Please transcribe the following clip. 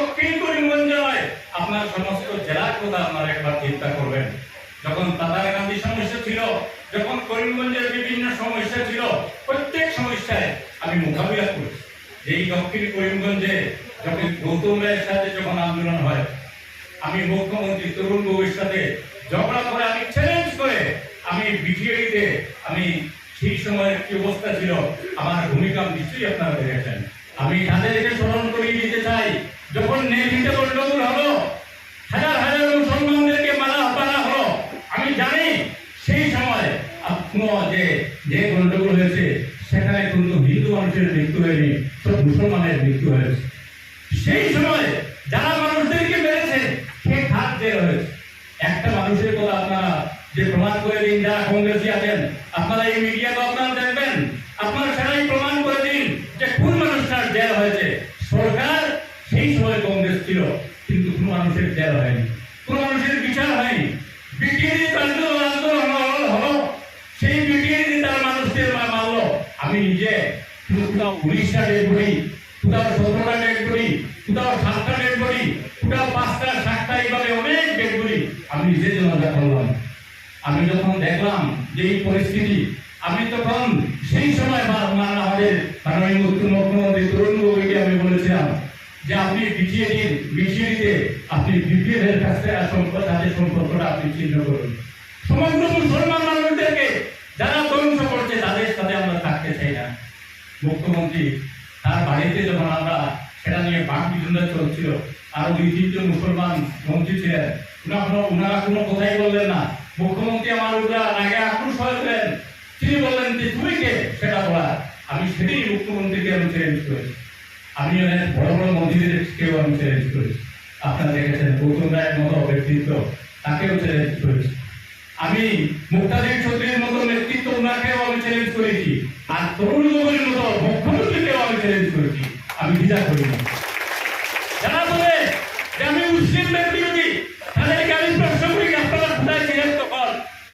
দক্ষিণ করিমগঞ্জ নয় আপনার সমস্ত জেলার কথা আপনারা একবার চিন্তা করবেন। যখন তাতার গান্ধী সমস্যা ছিল, যখন করিমগঞ্জের বিভিন্ন সমস্যা ছিল, প্রত্যেক সমস্যায় আমি মোকাবিলা করেছি। এই দক্ষিণ করিমগঞ্জে যখন গৌতম রায়ের সাথে যখন আন্দোলন হয়, আমি মুখ্যমন্ত্রী তরুণ গগৈর সাথে ঝগড়া করে, আমি চ্যালেঞ্জ করে, আমি বিটিআইতে আমি সেই সময়ের কি অবস্থা ছিল, আমার ভূমিকা নিশ্চয়ই আপনারা দেখেছেন। আমি তাদেরকে স্মরণ করিয়ে দিতে চাই যখন নেতৃত্বে গন্ডগোল হলো, হাজার হাজার মুসলমানদেরকে মারা মারা হলো। আমি জানি সেই সময় যে যে গন্ডগোল হয়েছে, সেখানে কিন্তু হিন্দু মানুষের মৃত্যু হয়নি, সব মুসলমানের মৃত্যু হয়েছে। সেই সময় যারা মানুষদেরকে মেরেছে, সে খাত জেল হয়েছে। একটা মানুষের কথা আপনারা যে প্রমাণ করে দিন, যারা কংগ্রেসি আছেন, আপনারা এই মিডিয়াকে আপনারা দেখবেন। আপনারা সেটাই প্রমাণ করে দিন যে কোন মানুষটার জেল হয়েছে সরকার সেই সময় কংগ্রেস ছিল কিন্তু কোন মানুষের জেল হয়নি। কোন মানুষের বিচার হয়নি। বিটিআরি আন্দোলন আন্দোলন হলো সেই বিটিআরি তার মানুষদের মা- আমি নিজে কোথাও ডেট বলি কোথাও সতেরোটা ডেট বলি কোথাও সাতটা ডেট বলি কোথাও পাঁচটা, সাতটা এইভাবে অনেক ডেট বলি আমি নিজে জানাজা করলাম। আমি যখন দেখলাম যে এই পরিস্থিতি, আমি তখন সেই সময় আমাদের মাননীয় মুখ্যমন্ত্রী তরুণ আমি বলেছিলাম যে আপনি বিটিএডির বিটিএডিতে আপনি বিপিএল এর কাছে সম্পর্ক তাদের সম্পর্কটা আপনি চিহ্ন করুন। সমগ্র মুসলমান মানুষদেরকে যারা ধ্বংস করছে, তাদের সাথে আমরা থাকতে চাই না। মুখ্যমন্ত্রী, তার বাড়িতে যখন আমরা সেটা নিয়ে বাক বিতরণ চলছিল, আর দুই তিনজন মুসলমান মন্ত্রী ছিলেন, উনারা কোনো- কথাই বললেন না। মুখ্যমন্ত্রী আমার উপরে আগে আক্রোশ হয়েছিলেন তিনি বললেন যে, তুমি কে? সেটা বলা আমি সেটাই মুখ্যমন্ত্রীকে আমি চ্যালেঞ্জ করেছি। আমি অনেক বড় বড় মন্ত্রীদেরকেও আমি চ্যালেঞ্জ করেছি আপনারা দেখেছেন, গৌতম রায়ের মতো ব্যক্তিত্ব তাকেও চ্যালেঞ্জ করেছি। আমি মুক্তাদির চৌধুরীর মতো নেতৃত্ব ওনাকেও আমি চ্যালেঞ্জ করেছি। আর তরুণ গগৈর মতো মুখ্যমন্ত্রীকেও আমি চ্যালেঞ্জ করেছি। আমি দ্বিধা করি না বলে আমি মুসলিমদের বিরোধী তাদেরকে আমি প্রশ্ন করি